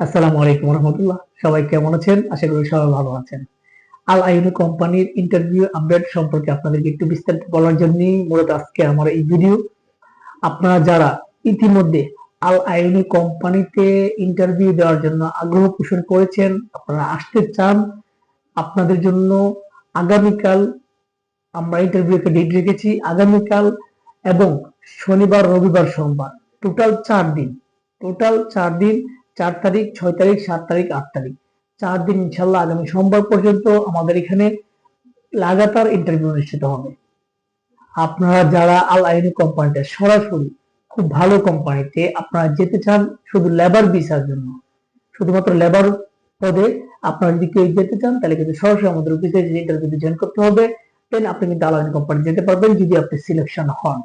আসসালামু আলাইকুম রহমতুল্লাহ। সবাই কেমন আছেন? আশা করি সবাই ভালো আছেন। আল আইনু কোম্পানির ইন্টারভিউ আপডেট সম্পর্কে আপনাদেরকে একটু বিস্তারিত বলার জন্যই মূলত আজকে আমার এই ভিডিও আপনারা যারা ইতিমধ্যে আল আইনু কোম্পানিতে ইন্টারভিউ দেওয়ার জন্য আগ্রহ পোষণ করেছেন, আপনারা আসতে চান, আপনাদের জন্য আগামীকাল আমরা ইন্টারভিউকে ডেট রেখেছি, আগামীকাল এবং শনিবার, রবিবার, সোমবার। টোটাল চার দিন। টোটাল চার দিন চার তারিখ, ছয় তারিখ, সাত তারিখ, আট তারিখ। চার দিন ইনশাল্লাহ আগামী সোমবার পর্যন্ত আমাদের এখানে লাগাতার ইন্টারভিউ অনুষ্ঠিত হবে। আপনারা যারা আল আইনি কোম্পানিতে সরাসরি খুব ভালো কোম্পানিতে আপনারা যেতে চান শুধু লেবার ভিসার জন্য, শুধুমাত্র লেবার পদে আপনারা যদি কেউ যেতে চান, তাহলে কিন্তু সরাসরি আমাদের অফিসে ইন্টারভিউতে জয়েন করতে হবে দেন আপনি কিন্তু আল আইনি কোম্পানি যেতে পারবেন যদি আপনি সিলেকশন হন।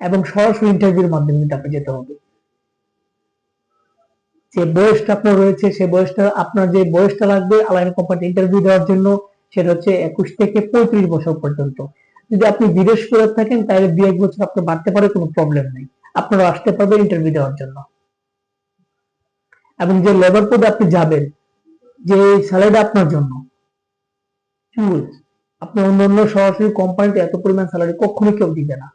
এবং সরাসরি ইন্টারভিউর মাধ্যমে কিন্তু আপনি যেতে হবে। যে বয়সটা আপনার রয়েছে সেই বয়সটা আপনার যে বয়সটা লাগবে আলাইন কোম্পানি ইন্টারভিউ দেওয়ার জন্য, সেটা হচ্ছে একুশ থেকে পঁয়ত্রিশ বছর পর্যন্ত। যদি আপনি বিদেশ করে থাকেন, তাহলে দু এক বছর আপনার বাড়তে পারে, কোনো প্রবলেম নেই। আপনারা আসতে পারবেন ইন্টারভিউ দেওয়ার জন্য। এবং যে লেবার পদে আপনি যাবেন, যে স্যালারিটা আপনার জন্য আপনি অন্য অন্য সরাসরি কোম্পানিতে এত পরিমাণ স্যালারি কখনোই কেউ দিবে না।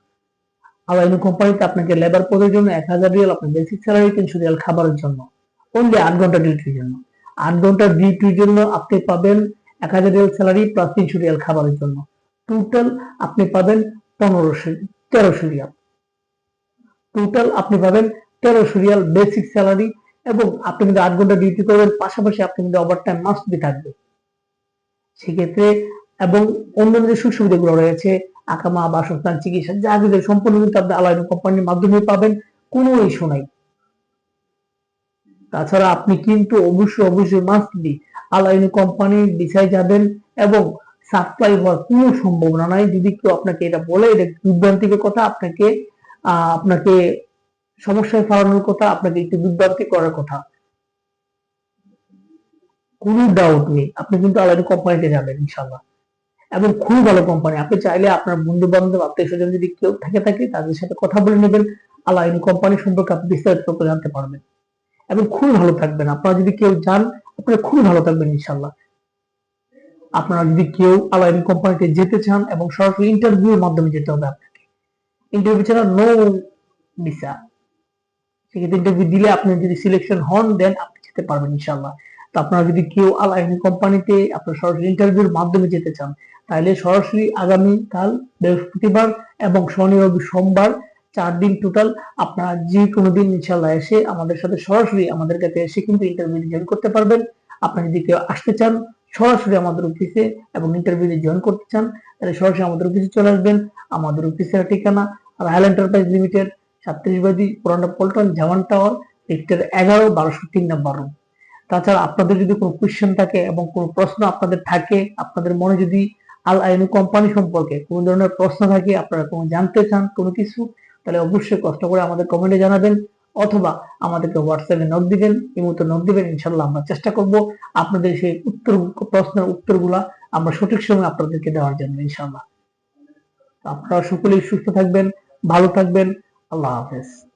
আলাইন কোম্পানিতে আপনাকে লেবার পদের জন্য এক হাজার রিয়াল আপনার বেসিক স্যালারি তিনশো রিয়াল খাবারের জন্য। অনলি আট ঘণ্টা ডিউটির জন্য। আট ঘণ্টা ডিউটির জন্য আপনি পাবেন এক হাজার রিয়াল স্যালারি প্লাস তিনশো রিয়াল খাবারের জন্য। টোটাল আপনি পাবেন পনেরোশো, তেরোশো রিয়াল টোটাল আপনি পাবেন তেরোশো রিয়াল বেসিক স্যালারি এবং আপনি কিন্তু আট ঘণ্টা ডিউটি করবেন পাশাপাশি আপনি কিন্তু ওভার টাইম মাস্ট বি থাকবে। সেক্ষেত্রে এবং অন্যান্য যে সুযোগ সুবিধাগুলো রয়েছে, আকামা, বাসস্থান, চিকিৎসা, যা কিছু সম্পূর্ণ কিন্তু আপনি আলাদা কোম্পানির মাধ্যমে পাবেন, কোনো ইস্যু নাই। তাছাড়া আপনি কিন্তু অবশ্যই অবশ্যই মাস্ট বি আলাইন কোম্পানির বিষয় যাবেন এবং সাপ্লাই হওয়ার কোনো সম্ভাবনা নাই। যদি কেউ আপনাকে এটা বলে, এটা বিভ্রান্তিকের কথা, আপনাকে আপনাকে সমস্যায় ফেলানোর কথা, আপনাকে একটু বিভ্রান্তি করার কথা। কোনো ডাউট নেই। আপনি কিন্তু আলাইন কোম্পানিতে যাবেন ইনশাল্লাহ এবং খুবই ভালো কোম্পানি আপনি চাইলে আপনার বন্ধু বান্ধব আত্মীয় স্বজন যদি কেউ থাকে থাকে, তাদের সাথে কথা বলে নেবেন। আলাইন কোম্পানি সম্পর্কে আপনি বিস্তারিত জানতে পারবেন। এবং খুব ভালো থাকবেন। আপনারা যদি কেউ যান আপনারা খুব ভালো থাকবেন ইনশাল্লাহ আপনারা যদি কেউ আলাইন কোম্পানিতে যেতে চান এবং সরাসরি ইন্টারভিউর মাধ্যমে যেতে হবে আপনাকে। ইন্টারভিউ ছাড়া নো ভিসা সেক্ষেত্রে ইন্টারভিউ দিলে আপনি যদি সিলেকশন হন দেন আপনি যেতে পারবেন ইনশাল্লাহ তো আপনারা যদি কেউ আলাইন কোম্পানিতে আপনার সরাসরি ইন্টারভিউর মাধ্যমে যেতে চান, তাহলে সরাসরি আগামীকাল বৃহস্পতিবার এবং শনি রবি সোমবার চার দিন টোটাল আপনারা যে কোনো দিন ইনশাল্লাহ এসে আমাদের সাথে সরাসরি আমাদের কাছে এসে কিন্তু ইন্টারভিউ জয়েন করতে পারবেন। আপনারা যদি কেউ আসতে চান, সরাসরি আমাদের অফিসে এবং ইন্টারভিউ জয়েন করতে চান, তাহলে সরাসরি আমাদের অফিসে চলে আসবেন। আমাদের অফিসের ঠিকানা রায়ল এন্টারপ্রাইজ লিমিটেড সাতত্রিশ বাদি পুরানা পল্টন, জামান টাওয়ার লিফটের এগারো বারোশো তিন নম্বর রুম তাছাড়া আপনাদের যদি কোনো কোয়েশ্চেন থাকে এবং কোনো প্রশ্ন আপনাদের থাকে, আপনাদের মনে যদি আল আইনু কোম্পানি সম্পর্কে কোনো ধরনের প্রশ্ন থাকে, আপনারা কোনো জানতে চান কোনো কিছু তাহলে অবশ্যই কষ্ট করে আমাদের কমেন্টে জানাবেন অথবা আমাদেরকে হোয়াটসঅ্যাপে নোট দিবেন। এই মতো নোট দিবেন, ইনশাল্লাহ আমরা চেষ্টা করব আপনাদের সেই উত্তর, প্রশ্নের উত্তরগুলা আমরা সঠিক সময় আপনাদেরকে দেওয়ার জন্য, ইনশাল্লাহ। আপনারা সকলেই সুস্থ থাকবেন, ভালো থাকবেন। আল্লাহ হাফেজ।